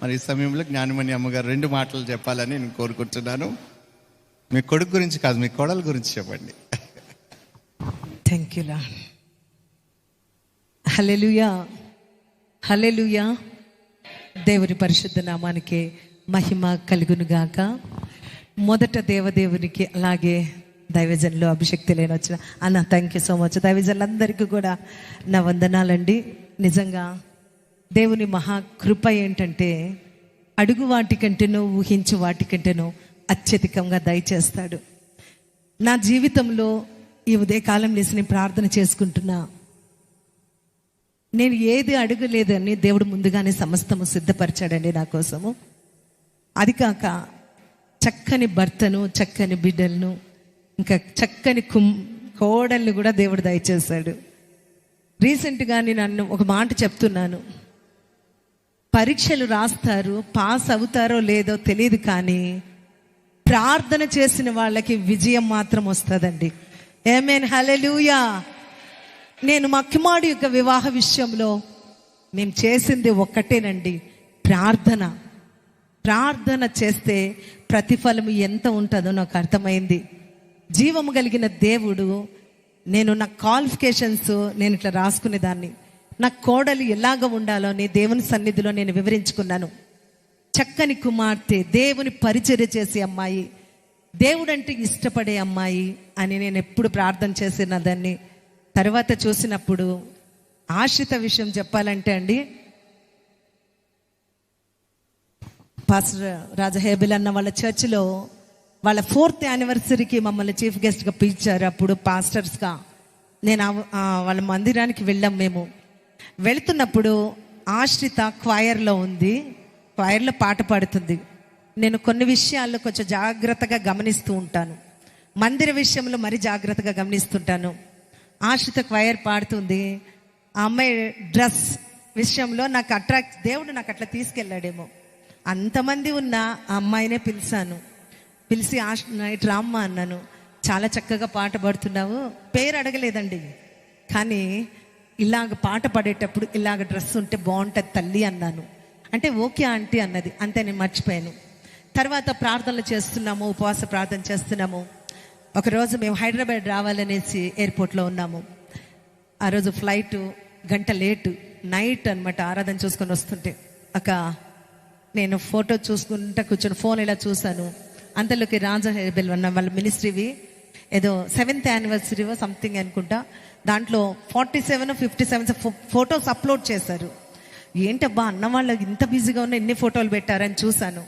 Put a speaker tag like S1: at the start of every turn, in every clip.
S1: మరి ఈ సమయంలో జ్ఞానమణి అమ్మగారు రెండు మాటలు చెప్పాలని నేను కోరుకుంటున్నాను. మీ కొడుకు గురించి కాదు మీ కోడల గురించి చెప్పండి.
S2: థ్యాంక్ యూ లా హలెలుయా హలెలుయా దేవుని పరిశుద్ధ నామానికి మహిమ కలుగునుగాక మొదట దేవదేవునికి అలాగే దైవజన్లో అభిషక్తి లేని వచ్చిన అన్న థ్యాంక్ యూ సో మచ్ దైవజన్లందరికీ కూడా నా వందనాలండి. నిజంగా దేవుని మహాకృప ఏంటంటే అడుగు వాటికంటేనో ఊహించు వాటికంటేనో అత్యధికంగా దయచేస్తాడు. నా జీవితంలో ఈ ఉదయకాలం లేసి నేను ప్రార్థన చేసుకుంటున్నా. నేను ఏది అడగలేదని దేవుడు ముందుగానే సమస్తము సిద్ధపరిచాడండి నా కోసము. అది కాక చక్కని భర్తను చక్కని బిడ్డలను ఇంకా చక్కని కుం కోడల్ని కూడా దేవుడు దయచేశాడు. రీసెంట్గా నేను నన్ను ఒక మాట చెప్తున్నాను. పరీక్షలు రాస్తారు పాస్ అవుతారో లేదో తెలియదు కానీ ప్రార్థన చేసిన వాళ్ళకి విజయం మాత్రం వస్తుందండి. ఏమేన్ హలెలుయా నేను మా యొక్క వివాహ విషయంలో మేము చేసింది ఒక్కటేనండి. ప్రార్థన. ప్రార్థన చేస్తే ప్రతిఫలం ఎంత ఉంటుందో నాకు అర్థమైంది. జీవము కలిగిన దేవుడు నేను నా క్వాలిఫికేషన్స్ నేను ఇట్లా రాసుకునేదాన్ని. నా కోడలు ఎలాగ ఉండాలో అని దేవుని సన్నిధిలో నేను వివరించుకున్నాను. చక్కని కుమార్తె దేవుని పరిచర్య చేసే అమ్మాయి దేవుడంటే ఇష్టపడే అమ్మాయి అని నేను ఎప్పుడు ప్రార్థన చేసిన దాన్ని. తర్వాత చూసినప్పుడు ఆశ్రిత విషయం చెప్పాలంటే అండి పాస్టర్ రాజహేబిల్ అన్న వాళ్ళ చర్చిలో వాళ్ళ ఫోర్త్ యానివర్సరీకి మమ్మల్ని చీఫ్ గెస్ట్గా పిలిచారు అప్పుడు పాస్టర్స్గా. నేను వాళ్ళ మందిరానికి వెళ్ళాం మేము. వెళుతున్నప్పుడు ఆశ్రిత క్వైర్లో ఉంది. క్వైర్లో పాట పాడుతుంది. నేను కొన్ని విషయాల్లో కొంచెం జాగ్రత్తగా గమనిస్తూ ఉంటాను. మందిర విషయంలో మరీ జాగ్రత్తగా గమనిస్తుంటాను. ఆశ్రిత క్వైర్ పాడుతుంది. ఆ అమ్మాయి డ్రెస్ విషయంలో నాకు అట్రాక్ట్ దేవుడు నాకు అట్లా తీసుకెళ్ళాడేమో. అంతమంది ఉన్న ఆ అమ్మాయినే పిలిచాను. పిలిచి ఆశ నైట్ రామ్మ అన్నాను. చాలా చక్కగా పాట పాడుతున్నావు. పేరు అడగలేదండి. కానీ ఇలాగ పాట పాడేటప్పుడు ఇలాగ డ్రెస్ ఉంటే బాగుంటుంది తల్లి అన్నాను. అంటే ఓకే ఆంటీ అన్నది అంతే నేను మర్చిపోయాను. తర్వాత ప్రార్థనలు చేస్తున్నాము ఉపవాస ప్రార్థన చేస్తున్నాము. ఒకరోజు మేము హైదరాబాద్ రావాలనేసి ఎయిర్పోర్ట్లో ఉన్నాము. ఆ రోజు ఫ్లైట్ గంట లేటు నైట్ అన్నమాట ఆరాధన చూసుకొని వస్తుంటే. ఒక నేను ఫోటో చూసుకుంటా కూర్చొని ఫోన్ ఇలా చూశాను. అంతలోకి రాజా హెబెల్ అన్న వాళ్ళ మినిస్ట్రీవి ఏదో సెవెంత్ యానివర్సరీ సంథింగ్ అనుకుంటా దాంట్లో forty seven fifty seven photos upload చేశారు. ఏంటబ్బా అన్న వాళ్ళు ఇంత బిజీగా ఉన్న ఎన్ని ఫోటోలు పెట్టారని చూశాను.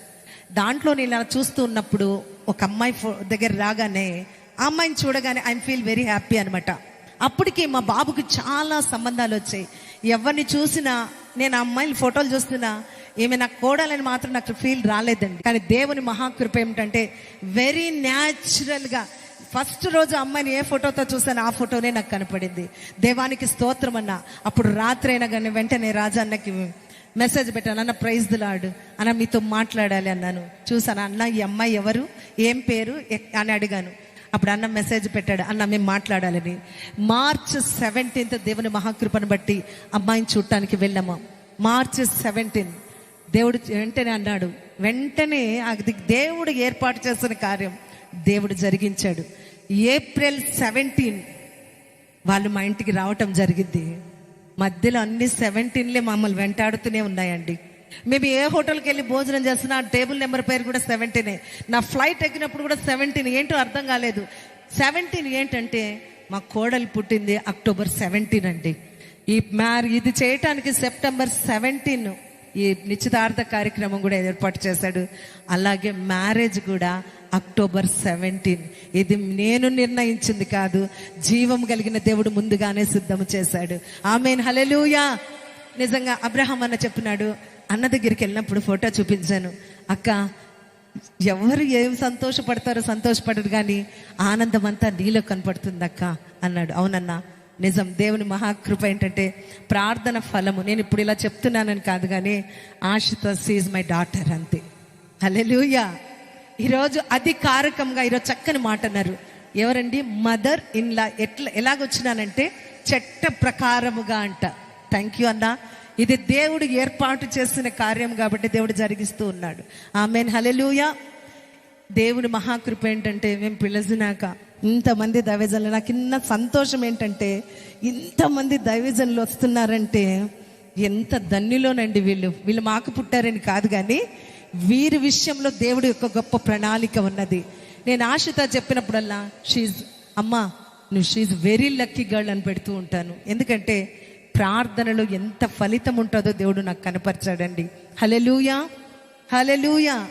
S2: దాంట్లో నేను అలా చూస్తూ ఉన్నప్పుడు ఒక అమ్మాయి ఫో- దగ్గర రాగానే ఆ అమ్మాయిని చూడగానే ఐ ఫీల్ వెరీ హ్యాపీ అనమాట. అప్పటికి మా బాబుకి చాలా సంబంధాలు వచ్చాయి. ఎవరిని చూసినా నేను ఆ అమ్మాయిల ఫోటోలు చూస్తున్నా ఈమె నాకు కోడాలని మాత్రం నాకు ఫీల్ రాలేదండి. కానీ దేవుని మహాకృప ఏమిటంటే వెరీ న్యాచురల్గా ఫస్ట్ రోజు అమ్మాయిని ఏ ఫోటోతో చూసాను ఆ ఫోటోనే నాకు కనపడింది. దేవానికి స్తోత్రం అన్న. అప్పుడు రాత్రి అయినా కానీ వెంటనే రాజాన్నకి మెసేజ్ పెట్టాను అన్న ప్రైజ్ దిలాడు అన్న మీతో మాట్లాడాలి అన్నాను. చూసాను అన్న ఈ అమ్మాయి ఎవరు? ఏం పేరు? ఎక్- అని అడిగాను. అప్పుడు అన్న మెసేజ్ పెట్టాడు అన్న మేము మాట్లాడాలని. మార్చ్ సెవెంటీన్త్ దేవుని మహాకృపను బట్టి అమ్మాయిని చూడటానికి వెళ్ళాము. మార్చ్ సెవెంటీన్ దేవుడు వెంటనే అన్నాడు. వెంటనే అది దేవుడు ఏర్పాటు చేసిన కార్యం. దేవుడు జరిగించాడు. ఏప్రిల్ సెవెంటీన్ వాళ్ళు మా ఇంటికి రావటం జరిగింది. మధ్యలో అన్ని సెవెంటీన్లే మమ్మల్ని వెంటాడుతూనే ఉన్నాయండి. మేము ఏ హోటల్కి వెళ్ళి భోజనం చేస్తున్నా ఆ టేబుల్ నెంబర్ పేరు కూడా సెవెంటీనే. నా ఫ్లైట్ ఎక్కినప్పుడు కూడా సెవెంటీన్. ఏంటో అర్థం కాలేదు. సెవెంటీన్ ఏంటంటే మా కోడలు పుట్టింది అక్టోబర్ సెవెంటీన్ అండి. ఈ మ్యార్ ఇది చేయటానికి సెప్టెంబర్ సెవెంటీన్. ఈ నిశ్చితార్థ కార్యక్రమం కూడా ఏర్పాటు చేశాడు. అలాగే మ్యారేజ్ కూడా అక్టోబర్ సెవెంటీన్. ఇది నేను నిర్ణయించింది కాదు జీవం కలిగిన దేవుడు ముందుగానే సిద్ధం చేశాడు. ఆమెన్. హలెలుయా నిజంగా అబ్రహం అన్న చెప్పినాడు అన్న దగ్గరికి వెళ్ళినప్పుడు ఫోటో చూపించాను. అక్క ఎవరు ఏం సంతోషపడతారో సంతోషపడరు కానీ ఆనందం అంతా నీలో కనపడుతుంది అక్క అన్నాడు. అవునన్నా? నిజం దేవుని మహాకృప ఏంటంటే ప్రార్థన ఫలము. నేను ఇప్పుడు ఇలా చెప్తున్నానని కాదు కానీ ఆశిత సీజ్ మై డాటర్ అంతే. హలెలూయా ఈరోజు అధికారకంగా ఈరోజు చక్కని మాట అన్నారు. ఎవరండి? మదర్ ఇన్లా ఎట్లా ఎలాగొచ్చినానంటే చట్ట ప్రకారముగా అంట. థ్యాంక్ యూ అన్న. ఇది దేవుడు ఏర్పాటు చేసిన కార్యం కాబట్టి దేవుడు జరిగిస్తూ ఉన్నాడు. ఆమెన్ హలెలుయా దేవుని మహాకృప ఏంటంటే మేము పిలిచినాక ఇంతమంది దైవజన్లు నాకు ఇన్న సంతోషం ఏంటంటే ఇంతమంది దైవజన్లు వస్తున్నారంటే ఎంత ధన్యులోనండి వీళ్ళు. వీళ్ళు మాకు పుట్టారని కాదు కానీ వీరి విషయంలో దేవుడు యొక్క గొప్ప ప్రణాళిక ఉన్నది. నేను ఆశతో చెప్పినప్పుడల్లా షీజ్ అమ్మా నువ్వు షీజ్ వెరీ లక్కీ గర్ల్ అని పెడుతూ ఉంటాను. ఎందుకంటే ప్రార్థనలో ఎంత ఫలితం ఉంటుందో దేవుడు నాకు కనపరిచాడండి. హలెలూయా హలెలూయా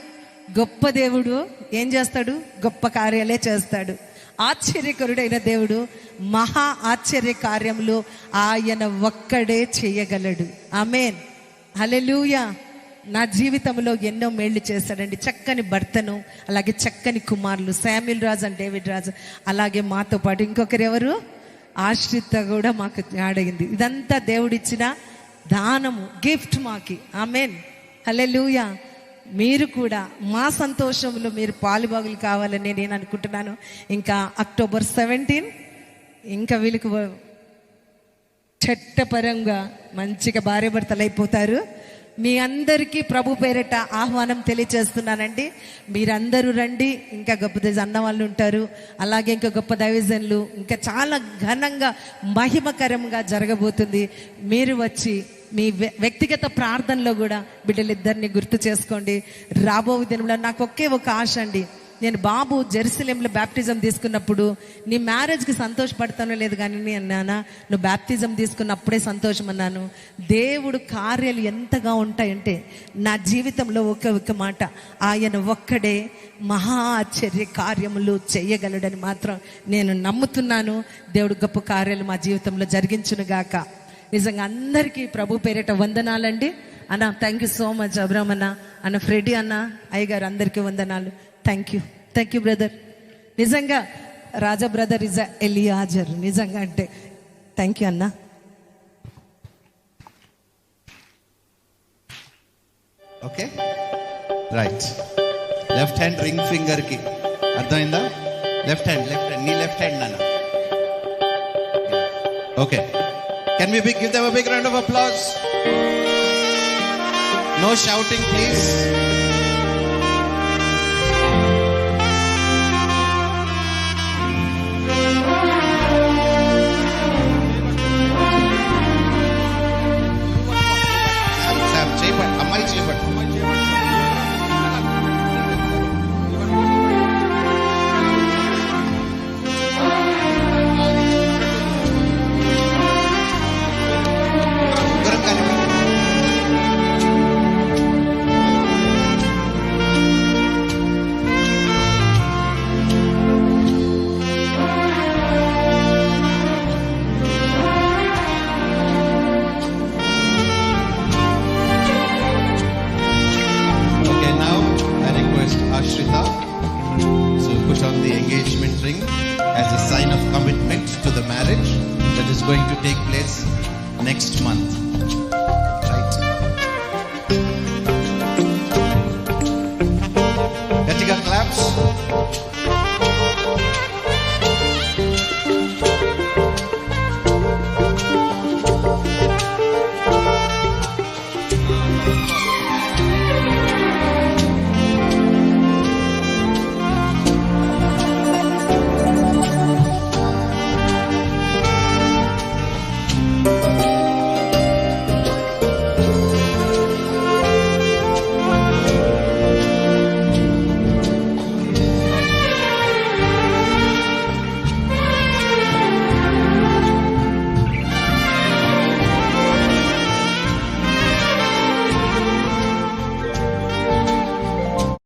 S2: గొప్ప దేవుడు ఏం చేస్తాడు? గొప్ప కార్యాలే చేస్తాడు. ఆశ్చర్యకరుడైన దేవుడు మహా ఆశ్చర్య కార్యములు ఆయన ఒక్కడే చేయగలడు. ఆమెన్. హలెలూయ నా జీవితంలో ఎన్నో మేళ్ళు చేశాడండి. చక్కని భర్తను అలాగే చక్కని కుమారులు Samuel Raju and David Raju అలాగే మాతో పాటు ఇంకొకరు ఎవరు? ఆశ్రిత కూడా మాకు ఆడగింది ఇదంతా దేవుడిచ్చిన దానము గిఫ్ట్ మాకి. ఆమెన్. హల్లెలూయా. మీరు కూడా మా సంతోషంలో మీరు పాలుబాగులు కావాలని నేను అనుకుంటున్నాను. ఇంకా అక్టోబర్ సెవెంటీన్ ఇంకా వీళ్ళకు చట్టపరంగా మంచిగా భార్యభర్తలు అయిపోతారు. మీ అందరికీ ప్రభు పేరిట ఆహ్వానం తెలియచేస్తున్నానండి మీరందరూ రండి. ఇంకా గొప్ప దైవ అన్న వాళ్ళు ఉంటారు. అలాగే ఇంకా గొప్ప దైవజన్లు. ఇంకా చాలా ఘనంగా మహిమకరంగా జరగబోతుంది. మీరు వచ్చి మీ వ్య- వ్యక్తిగత ప్రార్థనలో కూడా బిడ్డలిద్దరిని గుర్తు చేసుకోండి. రాబో దినంలో నాకు ఒకే ఒక ఆశ అండి. నేను బాబు జెరూసలేంలో బ్యాప్టిజం తీసుకున్నప్పుడు నీ మ్యారేజ్కి సంతోషపడతానో లేదు కానీ నేను అన్నానా నువ్వు బ్యాప్టిజం తీసుకున్నప్పుడే సంతోషం అన్నాను. దేవుడు కార్యాలు ఎంతగా ఉంటాయంటే నా జీవితంలో ఒక ఒక మాట. ఆయన ఒక్కడే మహా ఆశ్చర్య కార్యములు చేయగలడని మాత్రం నేను నమ్ముతున్నాను. దేవుడు గొప్ప కార్యాలు మా జీవితంలో జరిగించునుగాక. నిజంగా అందరికీ ప్రభు పేరిట వందనాలండి. అన్న thank you so much Abram అన్న. అన్న ఫ్రెడీ అన్న అయ్యగారు అందరికీ వందనాలు. Thank you thank you brother నిజంగా రాజా బ్రదర్ ఇస్ ఎలియాజర్. నిజంగా అంటే థ్యాంక్ యూ అన్న.
S1: Okay right left hand ring ఫింగర్కి. అర్థమైందా? లెఫ్ట్ హ్యాండ్ లెఫ్ట్ హ్యాండ్ నీ లెఫ్ట్ హ్యాండ్ అన్న okay Can we give them a big round of applause? No shouting, please.